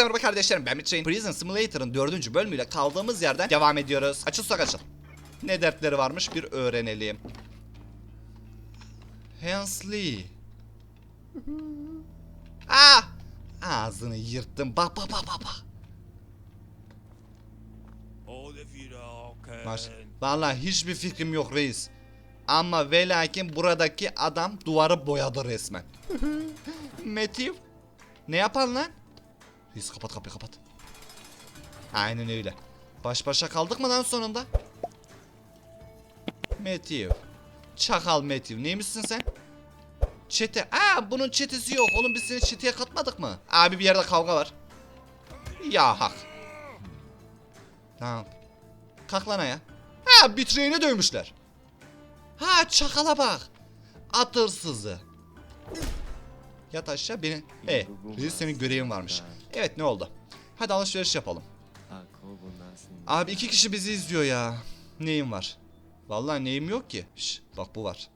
Hepinize merhaba kardeşlerim ben Mitchain. Prison Simulator'ın dördüncü bölümüyle kaldığımız yerden devam ediyoruz. Açıl sok açıl. Ne dertleri varmış bir öğrenelim. Hensley. Ah! Ağzını yırttım. Bak bak bak bak bak. Maş. Vallahi hiçbir fikrim yok reis. Ama ve lakin buradaki adam duvarı boyadı resmen. Metiv. Ne yapan lan? Reis kapat kapıyı kapat. Aynen öyle. Baş başa kaldık mı lan sonunda? Metiv. Çakal Metiv. Neymişsin sen? Çete. Aa bunun çetesi yok. Oğlum biz seni çeteye katmadık mı? Abi bir yerde kavga var. Ya hak. Tamam. Kalk lan ayağa. Ha bitreğini dövmüşler. Ha çakala bak. Atırsızı. Yat aşağı beni. E, reis senin görevin varmış. Evet ne oldu? Hadi alışveriş yapalım. Abi iki kişi bizi izliyor ya. Neyim var? Vallahi neyim yok ki. Şş, bak bu var.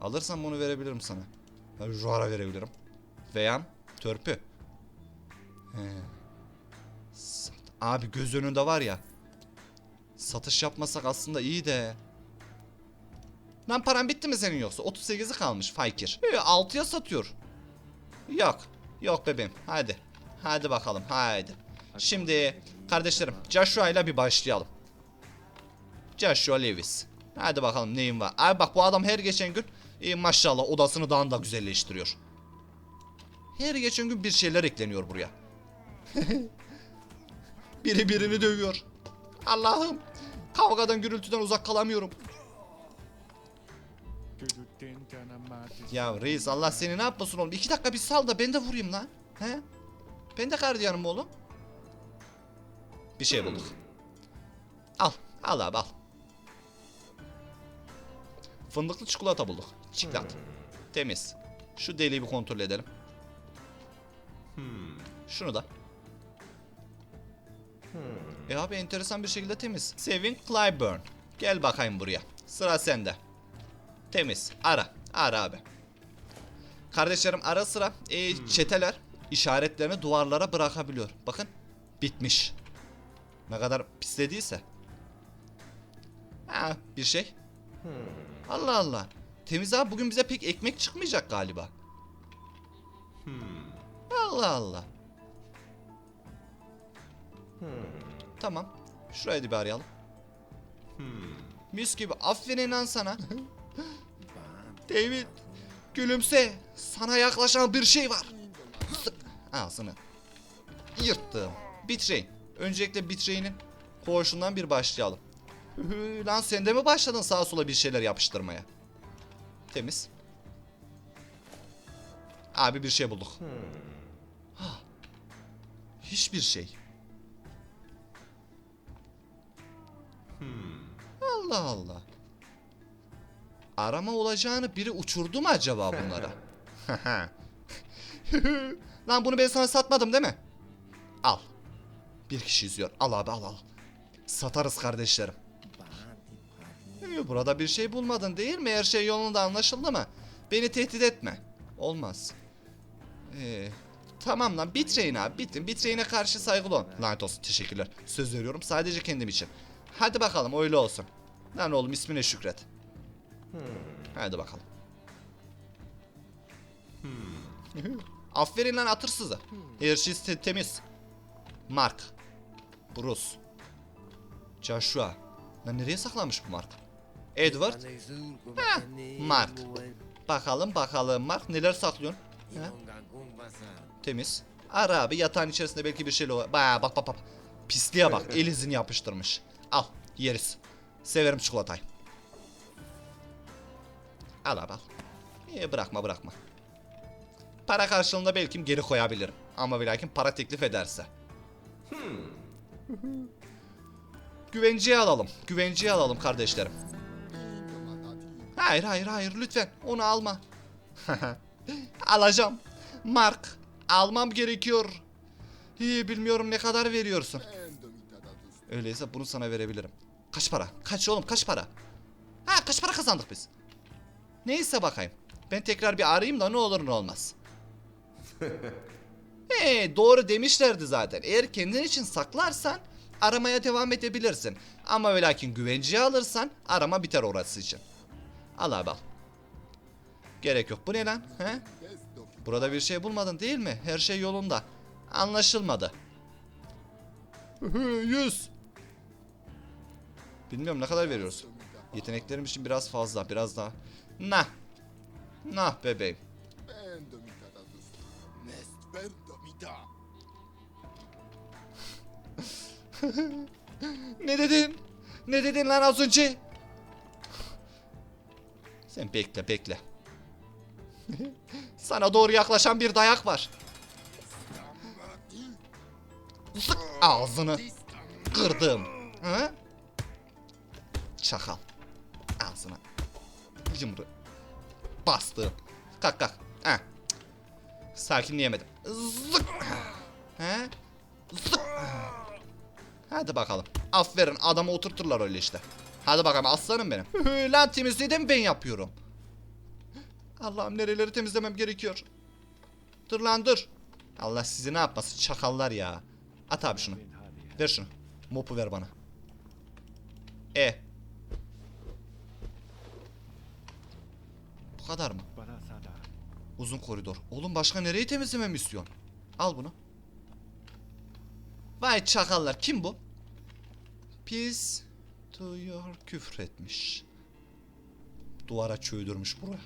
Alırsam bunu verebilirim sana. Juara verebilirim. Veyan törpü. He. Abi göz önünde var ya. Satış yapmasak aslında iyi de. Lan paran bitti mi senin yoksa? 38'i kalmış fakir. E, 6'ya satıyor. Yok. Yok bebeğim. Hadi. Hadi bakalım. Haydi. Şimdi kardeşlerim Joshua ile bir başlayalım. Joshua Lewis. Hadi bakalım neyin var. Abi bak bu adam her geçen gün e, maşallah odasını daha da güzelleştiriyor. Her geçen gün bir şeyler ekleniyor buraya. Biri birini dövüyor. Allah'ım. Kavgadan gürültüden uzak kalamıyorum. Ya reis Allah seni ne yapmasın oğlum. İki dakika bir sal da ben de vurayım lan. He? Ben de gardiyanım oğlum. Bir şey bulduk. Al. Al abi al. Fındıklı çikolata bulduk. Çiklat. Temiz. Şu deliği bir kontrol edelim. Şunu da. E abi enteresan bir şekilde temiz. Saving Clyburn. Gel bakayım buraya. Sıra sende. Temiz. Ara. Ara abi. Kardeşlerim ara sıra e, çeteler işaretlerini duvarlara bırakabiliyor. Bakın. Bitmiş. Ne kadar pislediyse. Ha bir şey. Allah Allah. Temiz abi bugün bize pek ekmek çıkmayacak galiba. Allah Allah. Tamam. Şurayı da bir arayalım. Mis gibi. Aferin lan sana. David. Gülümse. Sana yaklaşan bir şey var. Ağzını. Yırttım. Bitreyin. Öncelikle bitreyinin koğuşundan bir başlayalım. Hü, Lan sen de mi başladın sağa sola bir şeyler yapıştırmaya? Temiz. Abi bir şey bulduk. Hah. Hiçbir şey. Allah Allah. Arama olacağını biri uçurdu mu acaba bunlara? Lan bunu ben sana satmadım değil mi? Al. Bir kişi izliyor. Al abi al al. Satarız kardeşlerim. Ee, Burada bir şey bulmadın değil mi? Her şey yolunda anlaşıldı mı? Beni tehdit etme. Olmaz. Ee, tamam lan bitreyin abi bitin. Bitreyine karşı saygılı ol. Lanet olsun teşekkürler. Söz veriyorum sadece kendim için. Hadi bakalım öyle olsun. Lan oğlum ismine şükret. Hadi bakalım. Aferin lan atırsızı. Her şey te- temiz. Mark. Bruce. Joshua. Lan nereye saklanmış bu Mark? Edward. Ha, Mark. Bakalım bakalım Mark neler saklıyorsun? Ha? Temiz. Ara abi yatağın içerisinde belki bir şeyler var. Bak bak bak bak. Pisliğe bak el izini yapıştırmış. Al yeriz. Severim çikolatayı. Al abi al. İyi bırakma bırakma. Para karşılığında belki geri koyabilirim. Ama ve lakin para teklif ederse. Güvenciye alalım. Güvenciye alalım kardeşlerim. Hayır hayır hayır lütfen onu alma. Alacağım. Mark almam gerekiyor. İyi bilmiyorum ne kadar veriyorsun. Öyleyse bunu sana verebilirim. Kaç para? Kaç oğlum kaç para? Ha kaç para kazandık biz? Neyse bakayım. Ben tekrar bir arayayım da ne olur ne olmaz. He doğru demişlerdi zaten. Eğer kendin için saklarsan aramaya devam edebilirsin. Ama ve lakin güvenceye alırsan arama biter orası için. Al abi al. Gerek yok. Bu ne lan? He? Burada bir şey bulmadın değil mi? Her şey yolunda. Anlaşılmadı. Yüz. Bilmiyorum ne kadar veriyoruz. Yeteneklerim için biraz fazla. Biraz daha. Nah. Nah bebeğim. Tatatus. Ne dedin? Ne dedin lan az önce? Sen bekle bekle. Sana doğru yaklaşan bir dayak var. Sık ağzını kırdım. Hı? Çakal. Ağzına. Yumru. Bastım. Kalk kalk. Ha. Sakinleyemedim. Zık. He? Zık. Hadi bakalım. Aferin adamı oturturlar öyle işte. Hadi bakalım aslanım benim. Lan temizliği de mi ben yapıyorum? Allah'ım nereleri temizlemem gerekiyor. Dur lan dur. Allah sizi ne yapmasın çakallar ya. At abi şunu. Ver şunu. Mopu ver bana. E. Bu kadar mı? Uzun koridor. Oğlum başka nereyi temizlememi istiyorsun? Al bunu. Vay çakallar kim bu? Pis duyuyor küfretmiş. Duvara çöldürmüş buraya.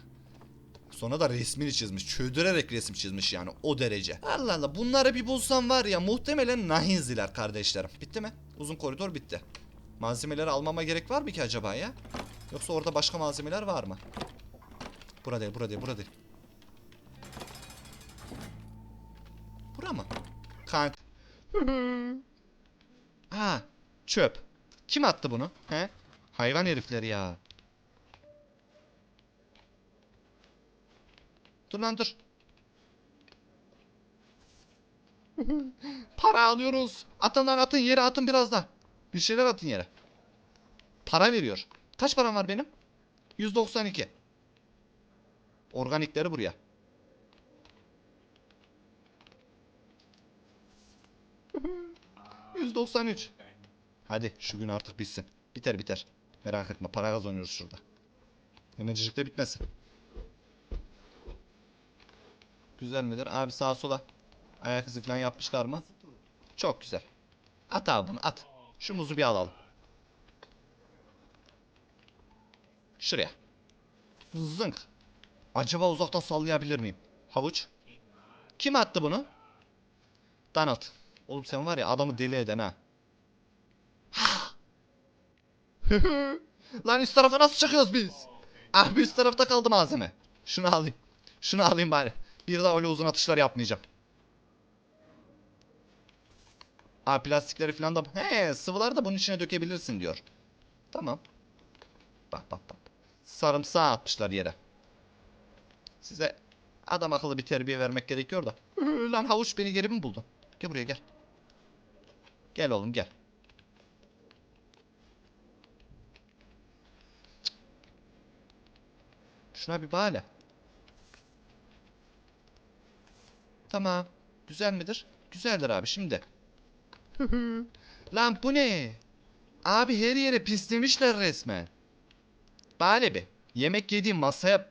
Sonra da resmini çizmiş. Çöldürerek resim çizmiş yani o derece. Allah Allah bunları bir bulsam var ya muhtemelen nahinziler kardeşlerim. Bitti mi? Uzun koridor bitti. Malzemeleri almama gerek var mı ki acaba ya? Yoksa orada başka malzemeler var mı? Burada değil, burada değil, burada değil. Bura mı? Kank. Ha, çöp. Kim attı bunu? He? Hayvan herifleri ya. Dur lan dur. Para alıyoruz. Atın lan atın yere atın biraz da. Bir şeyler atın yere. Para veriyor. Kaç param var benim? 192. Organikleri buraya. %93. Hadi şu gün artık bitsin. Biter biter. Merak etme para kazanıyoruz şurada. De bitmesin. Güzel midir? Abi sağa sola. Ayak izi falan yapmışlar mı? Çok güzel. At abi bunu at. Şu muzu bir alalım. Şuraya. Zınk. Acaba uzaktan sallayabilir miyim? Havuç. Kim attı bunu? Donald. Oğlum sen var ya adamı deli eden ha. Lan üst tarafa nasıl çıkıyoruz biz? Ah üst tarafta kaldı malzeme. Şunu alayım. Şunu alayım bari. Bir daha öyle uzun atışlar yapmayacağım. Aa plastikleri falan da... He sıvıları da bunun içine dökebilirsin diyor. Tamam. Bak bak bak. Sarımsağı atmışlar yere. Size adam akıllı bir terbiye vermek gerekiyor da. Lan havuç beni geri mi buldun? Gel buraya gel. Gel oğlum gel. Şuna bir bağla. Tamam. Güzel midir? Güzeldir abi şimdi. Lan bu ne? Abi her yere pislemişler resmen. Bari bir. Yemek yediğim masaya...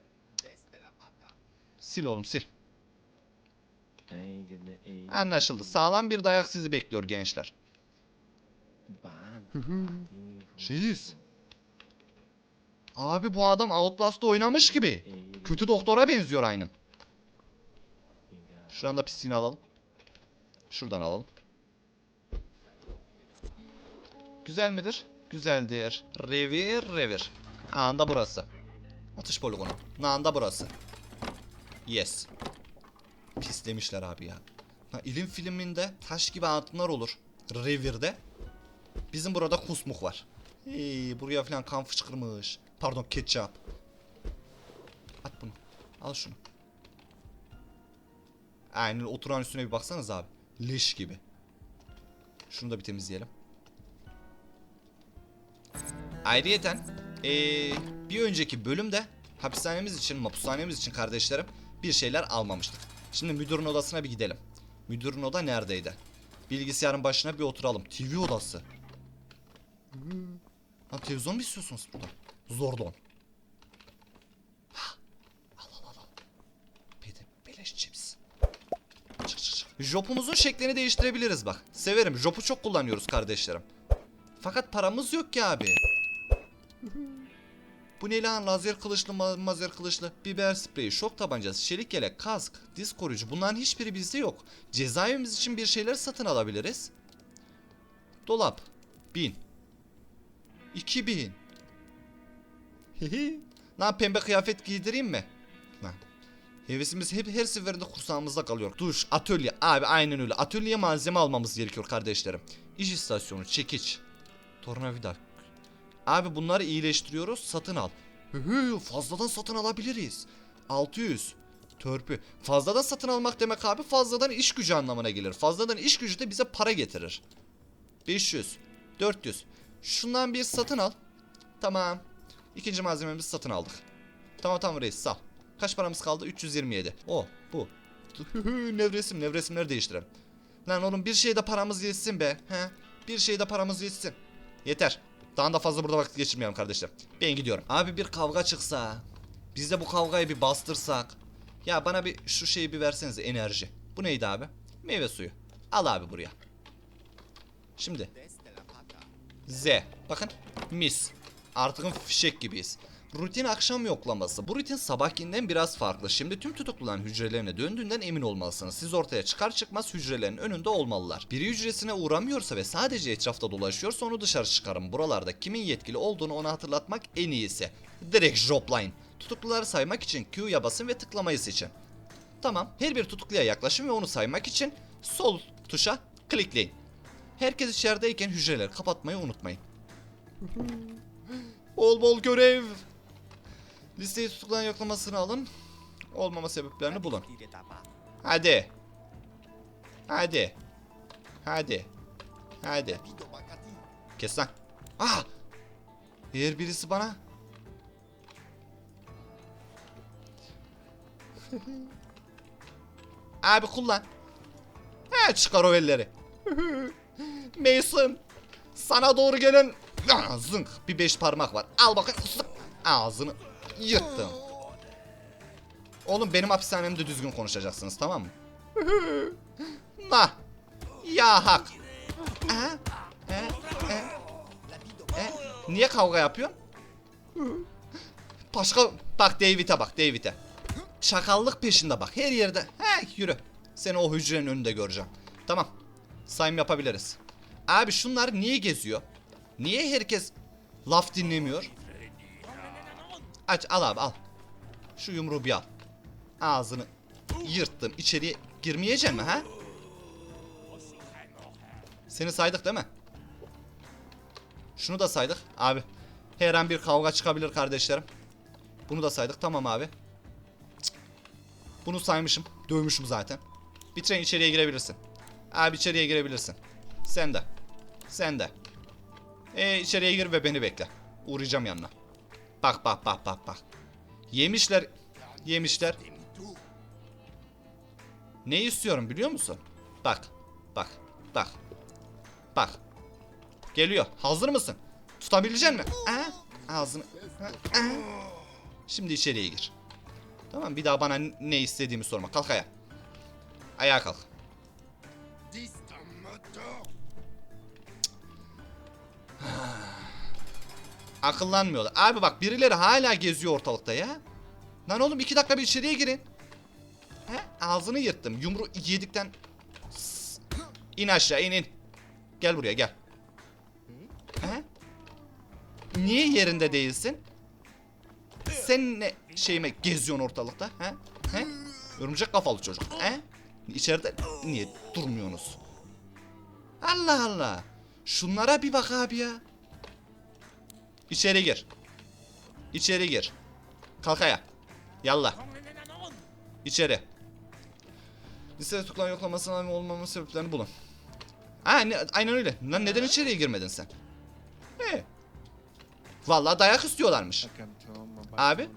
Sil oğlum sil. Anlaşıldı. Sağlam bir dayak sizi bekliyor gençler. Şeyiz. Abi bu adam Outlast'ta oynamış gibi. Kötü doktora benziyor aynen. Şuradan da pisliğini alalım. Şuradan alalım. Güzel midir? Güzeldir. Revir revir. Anda burası. Atış poligonu. Anda burası. Yes. Pislemişler abi ya. Ha, ilim filminde taş gibi altınlar olur. Revirde. Bizim burada kusmuk var. Hey, buraya falan kan fışkırmış. Pardon ketçap. At bunu. Al şunu. Aynen oturan üstüne bir baksanız abi. Leş gibi. Şunu da bir temizleyelim. Ayrıyeten eee, bir önceki bölümde hapishanemiz için, mapushanemiz için kardeşlerim bir şeyler almamıştık. Şimdi müdürün odasına bir gidelim. Müdürün oda neredeydi? Bilgisayarın başına bir oturalım. TV odası. Ha televizyon mu istiyorsunuz burada? Zordon. Ha, Al al al de beleş cips. Çık çık çık. Jopumuzun şeklini değiştirebiliriz bak. Severim. Jopu çok kullanıyoruz kardeşlerim. Fakat paramız yok ki abi. Bu ne lan? Lazer kılıçlı, ma- mazer kılıçlı, biber spreyi, şok tabancası, çelik yelek, kask, disk koruyucu. Bunların hiçbiri bizde yok. Cezaevimiz için bir şeyler satın alabiliriz. Dolap. 1000. 2000. Hihi. Lan pembe kıyafet giydireyim mi? Lan. Hevesimiz hep her seferinde kursağımızda kalıyor. Duş, atölye. Abi aynen öyle. Atölyeye malzeme almamız gerekiyor kardeşlerim. İş istasyonu, çekiç. Tornavida. Abi bunları iyileştiriyoruz. Satın al. Hı hı, fazladan satın alabiliriz. 600. Törpü. Fazladan satın almak demek abi fazladan iş gücü anlamına gelir. Fazladan iş gücü de bize para getirir. 500. 400. Şundan bir satın al. Tamam. İkinci malzememizi satın aldık. Tamam tamam reis sağ ol. Kaç paramız kaldı? 327. O bu. nevresim nevresimleri değiştirelim. Lan oğlum bir şeyde paramız yetsin be. He? Bir şeyde paramız yetsin. Yeter. Daha da fazla burada vakit geçirmeyelim kardeşler. Ben gidiyorum. Abi bir kavga çıksa. Biz de bu kavgayı bir bastırsak. Ya bana bir şu şeyi bir versenize enerji. Bu neydi abi? Meyve suyu. Al abi buraya. Şimdi. Z. Bakın mis. Artık fişek gibiyiz. Rutin akşam yoklaması. Bu rutin sabahkinden biraz farklı. Şimdi tüm tutukluların hücrelerine döndüğünden emin olmalısınız. Siz ortaya çıkar çıkmaz hücrelerin önünde olmalılar. Biri hücresine uğramıyorsa ve sadece etrafta dolaşıyorsa onu dışarı çıkarın. Buralarda kimin yetkili olduğunu ona hatırlatmak en iyisi. Direkt jobline. Tutukluları saymak için Q'ya basın ve tıklamayı seçin. Tamam. Her bir tutukluya yaklaşın ve onu saymak için sol tuşa klikleyin. Herkes içerideyken hücreleri kapatmayı unutmayın. bol bol görev. Listeyi tutuklanan yoklamasını alın. Olmama sebeplerini bulun. Hadi. Hadi. Hadi. Hadi. Kes lan. Ah! Eğer birisi bana... Abi kullan. He çıkar o elleri. Mason. Sana doğru gelen... Zınk. Bir beş parmak var. Al. Zık. Ağzını yırttım. Oğlum benim hapishanemde düzgün konuşacaksınız tamam mı? Nah. Ya hak. Ha? He? He? He? Niye kavga yapıyorsun? Başka bak David'e bak David'e. Çakallık peşinde bak her yerde. He yürü. Seni o hücrenin önünde göreceğim. Tamam. Sayım yapabiliriz. Abi şunlar niye geziyor? Niye herkes laf dinlemiyor? Aç al abi al. Şu yumruğu bir al. Ağzını yırttım. İçeriye girmeyecek mi ha? Seni saydık değil mi? Şunu da saydık. Abi her an bir kavga çıkabilir kardeşlerim. Bunu da saydık. Tamam abi. Cık. Bunu saymışım. Dövmüşüm zaten. Bitiren içeriye girebilirsin. Abi içeriye girebilirsin. Sen de. Sen de. E içeriye gir ve beni bekle. Uğrayacağım yanına. Bak bak bak bak bak. Yemişler. Yemişler. Ne istiyorum biliyor musun? Bak. Bak. Bak. Bak. Geliyor. Hazır mısın? Tutabilecek misin? Ha? Ağzını. Ha? Ha? Şimdi içeriye gir. Tamam bir daha bana ne istediğimi sorma. Kalk ayağa. Ayağa kalk. Akıllanmıyorlar. Abi bak birileri hala geziyor ortalıkta ya. Lan oğlum iki dakika bir içeriye girin. He? Ağzını yırttım. Yumru yedikten... S- İn aşağı in in. Gel buraya gel. He? Niye yerinde değilsin? Sen ne şeyime geziyorsun ortalıkta? He? He? Örümcek kafalı çocuk. He? İçeride niye durmuyorsunuz? Allah Allah. Şunlara bir bak abi ya. İçeri gir. İçeri gir. Kalk ayağa. Yallah. İçeri. Liste tutuklan yoklamasına olmamın sebeplerini bulun. Ha, ne, aynen öyle. Lan neden içeriye girmedin sen? He. Vallahi dayak istiyorlarmış. Abi.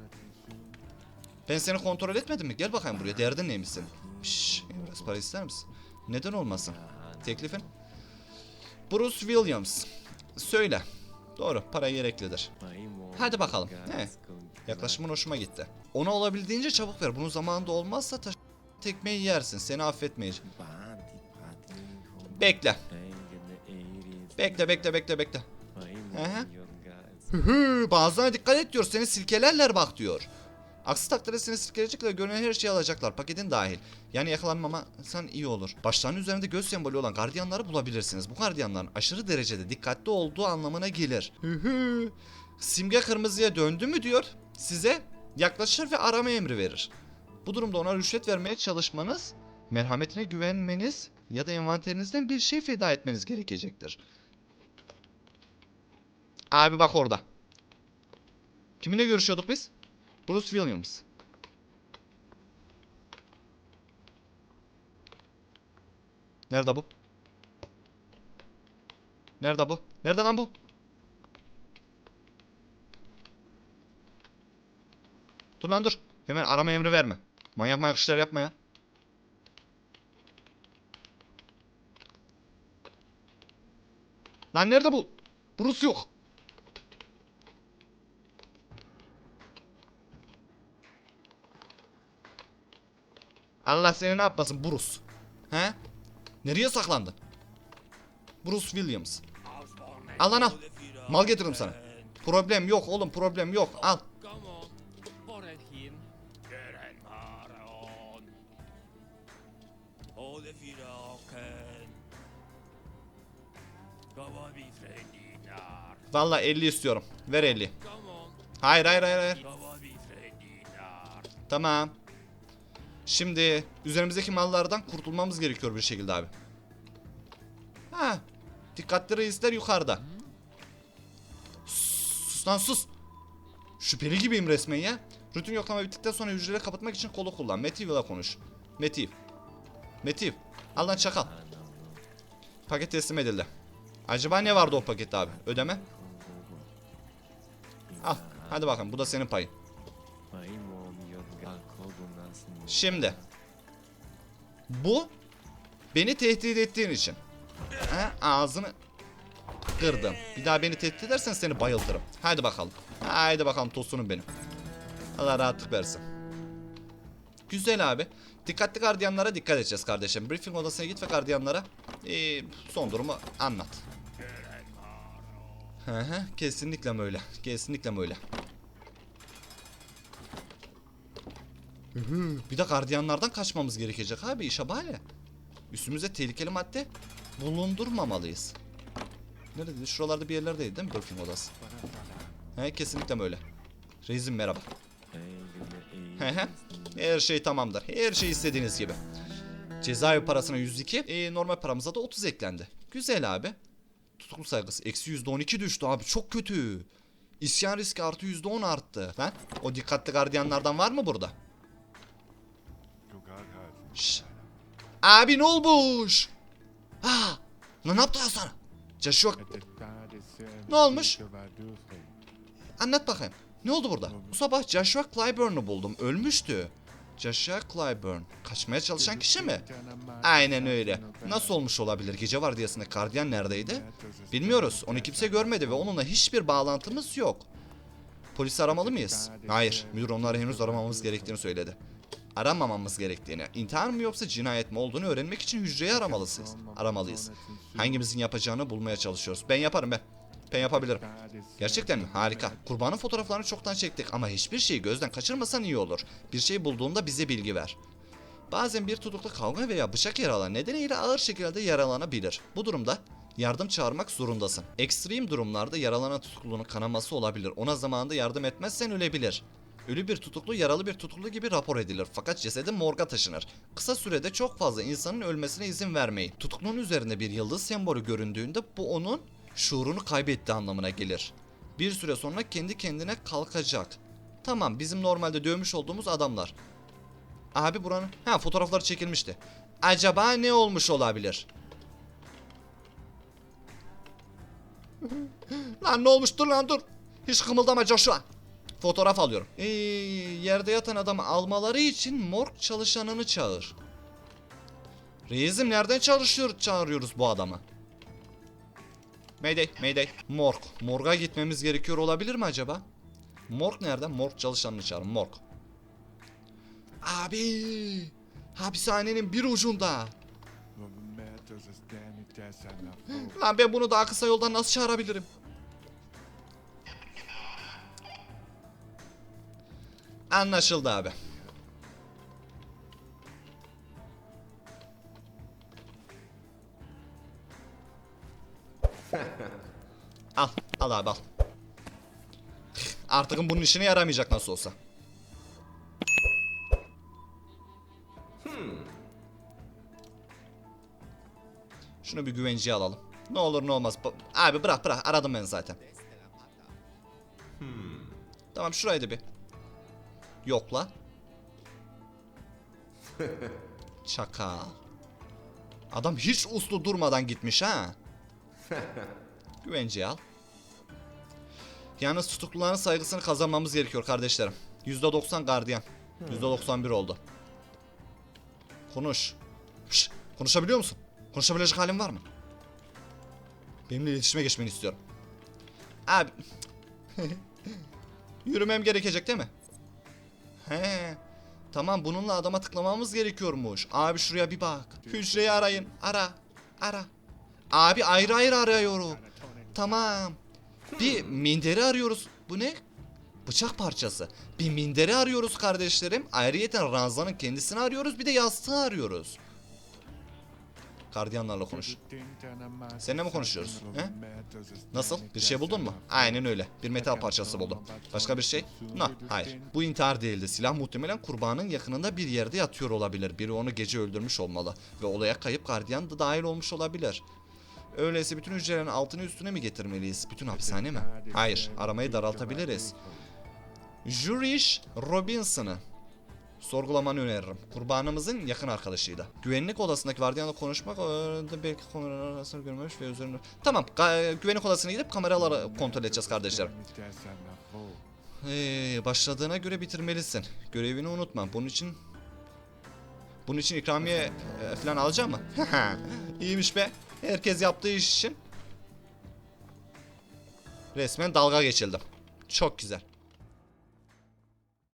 Ben seni kontrol etmedim mi? Gel bakayım buraya. Derdin neymiş senin? Şşş. Biraz para ister misin? Neden olmasın? Teklifin? Bruce Williams. Söyle. Doğru, para gereklidir. Hadi bakalım. He. Yaklaşımın hoşuma gitti. Ona olabildiğince çabuk ver. Bunun zamanında olmazsa taş tekmeyi yersin. Seni affetmeyeceğim. Bekle. Bekle, bekle, bekle, bekle. Hı hı, bazılarına dikkat et diyor. Seni silkelerler bak diyor. Aksi takdirde seni silkeleyecekler. Görünen her şeyi alacaklar. Paketin dahil. Yani yakalanmama sen iyi olur. Başlarının üzerinde göz sembolü olan gardiyanları bulabilirsiniz. Bu gardiyanların aşırı derecede dikkatli olduğu anlamına gelir. Simge kırmızıya döndü mü diyor. Size yaklaşır ve arama emri verir. Bu durumda ona rüşvet vermeye çalışmanız, merhametine güvenmeniz ya da envanterinizden bir şey feda etmeniz gerekecektir. Abi bak orada. Kiminle görüşüyorduk biz? Bruce Williams. Nerede bu? Nerede bu? Nerede lan bu? Dur lan dur. Hemen arama emri verme. Manyak manyak işler yapma ya. Lan nerede bu? Bruce yok. Allah seni ne yapmasın Bruce? He? Nereye saklandı? Bruce Williams. Al lan al. Mal getiririm sana. Problem yok oğlum problem yok. Al. Valla 50 istiyorum. Ver 50. Come on, Hayır hayır hayır hayır. Tamam. Şimdi üzerimizdeki mallardan kurtulmamız gerekiyor bir şekilde abi. Ha. Dikkatli reisler yukarıda. Sus lan sus. Şüpheli gibiyim resmen ya. Rutin yoklama bittikten sonra hücreleri kapatmak için kolu kullan. Metiv ile konuş. Metiv. Metiv. Al lan çakal. Paket teslim edildi. Acaba ne vardı o pakette abi? Ödeme. Al. Hadi bakalım bu da senin payın. Şimdi. Bu beni tehdit ettiğin için. Ha, ağzını kırdım. Bir daha beni tehdit edersen seni bayıltırım. Hadi bakalım. Haydi bakalım tosunum benim. Allah rahatlık versin. Güzel abi. Dikkatli gardiyanlara dikkat edeceğiz kardeşim. Briefing odasına git ve gardiyanlara ee, son durumu anlat. Hı hı, öyle. Kesinlikle öyle. Hı hı, Bir de gardiyanlardan kaçmamız gerekecek abi işe bale. Üstümüze tehlikeli madde bulundurmamalıyız. Neredeydi? Şuralarda bir yerlerdeydi değil mi briefing odası? He kesinlikle öyle. Reisim merhaba. He he. Her şey tamamdır. Her şey istediğiniz gibi. Cezaevi parasına 102. E, normal paramıza da 30 eklendi. Güzel abi. Tutuklu saygısı. Eksi %12 düştü abi. Çok kötü. İsyan riski artı %10 arttı. Lan o dikkatli gardiyanlardan var mı burada? Abi ne olmuş? Ha, ne yaptılar sana? Joshua Ne olmuş? anlat bakayım. Ne oldu burada? Bu sabah Joshua Clyburn'u buldum. Ölmüştü. Joshua Clyburn. Kaçmaya çalışan kişi mi? Aynen öyle. Nasıl olmuş olabilir? Gece vardiyasında gardiyan neredeydi? Bilmiyoruz. Onu kimse görmedi ve onunla hiçbir bağlantımız yok. Polisi aramalı mıyız? Hayır. Müdür onları henüz aramamamız gerektiğini söyledi. Aramamamız gerektiğini, intihar mı yoksa cinayet mi olduğunu öğrenmek için hücreyi aramalısınız. Aramalıyız. Hangimizin yapacağını bulmaya çalışıyoruz. Ben yaparım ben. Ben yapabilirim. Gerçekten mi? Harika. Kurbanın fotoğraflarını çoktan çektik ama hiçbir şeyi gözden kaçırmasan iyi olur. Bir şey bulduğunda bize bilgi ver. Bazen bir tutuklu kavga veya bıçak yaralan nedeniyle ağır şekilde yaralanabilir. Bu durumda yardım çağırmak zorundasın. Ekstrem durumlarda yaralanan tutuklunun kanaması olabilir. Ona zamanında yardım etmezsen ölebilir. Ölü bir tutuklu yaralı bir tutuklu gibi rapor edilir fakat cesedi morga taşınır. Kısa sürede çok fazla insanın ölmesine izin vermeyin. Tutuklunun üzerinde bir yıldız sembolü göründüğünde bu onun şuurunu kaybetti anlamına gelir. Bir süre sonra kendi kendine kalkacak. Tamam bizim normalde dövmüş olduğumuz adamlar. Abi buranın... Ha fotoğrafları çekilmişti. Acaba ne olmuş olabilir? lan ne olmuş dur lan dur. Hiç kımıldama Joshua. Fotoğraf alıyorum. Ee, yerde yatan adamı almaları için morg çalışanını çağır. Reisim nereden çalışıyor çağırıyoruz bu adamı? Mayday, mayday. Morg. Morg'a gitmemiz gerekiyor olabilir mi acaba? Morg nerede? Morg çalışanını çağırın. Morg. Abi. Hapishanenin bir ucunda. Lan ben bunu daha kısa yoldan nasıl çağırabilirim? Anlaşıldı abi. al, al abi al. Artık bunun işine yaramayacak nasıl olsa. Şunu bir güvenceye alalım. Ne olur ne olmaz. Abi bırak bırak aradım ben zaten. Tamam şurayı da bir. Yokla. Çakal. Adam hiç uslu durmadan gitmiş ha. Güvenceye al. Yalnız tutukluların saygısını kazanmamız gerekiyor kardeşlerim. %90 gardiyan. %91 oldu. Konuş. Şş, konuşabiliyor musun? Konuşabilecek halin var mı? Benimle iletişime geçmeni istiyorum. Abi. Yürümem gerekecek değil mi? He. Tamam bununla adama tıklamamız gerekiyormuş. Abi şuraya bir bak. Hücreyi arayın. Ara. Ara. Abi ayrı ayrı arıyorum. Tamam. Bir minderi arıyoruz. Bu ne? Bıçak parçası. Bir minderi arıyoruz kardeşlerim. Ayrıyeten ranzanın kendisini arıyoruz. Bir de yastığı arıyoruz. Gardiyanlarla konuş. Seninle mi konuşuyoruz? He? Nasıl? Bir şey buldun mu? Aynen öyle. Bir metal parçası buldum. Başka bir şey? No, hayır. Bu intihar değildi. Silah muhtemelen kurbanın yakınında bir yerde yatıyor olabilir. Biri onu gece öldürmüş olmalı. Ve olaya kayıp gardiyan da dahil olmuş olabilir. Öyleyse bütün hücrelerin altını üstüne mi getirmeliyiz? Bütün hapishane mi? Hayır. Aramayı daraltabiliriz. Jurish Robinson'ı sorgulamanı öneririm. Kurbanımızın yakın arkadaşıydı. Güvenlik odasındaki vardiyanla konuşmak arada belki kameralar arasında görmemiş ve üzerine... Tamam, ga- güvenlik odasına gidip kameraları kontrol edeceğiz kardeşlerim. Ee, başladığına göre bitirmelisin. Görevini unutma. Bunun için... Bunun için ikramiye e, falan alacak mı? İyiymiş be. Herkes yaptığı iş için. Resmen dalga geçildim. Çok güzel.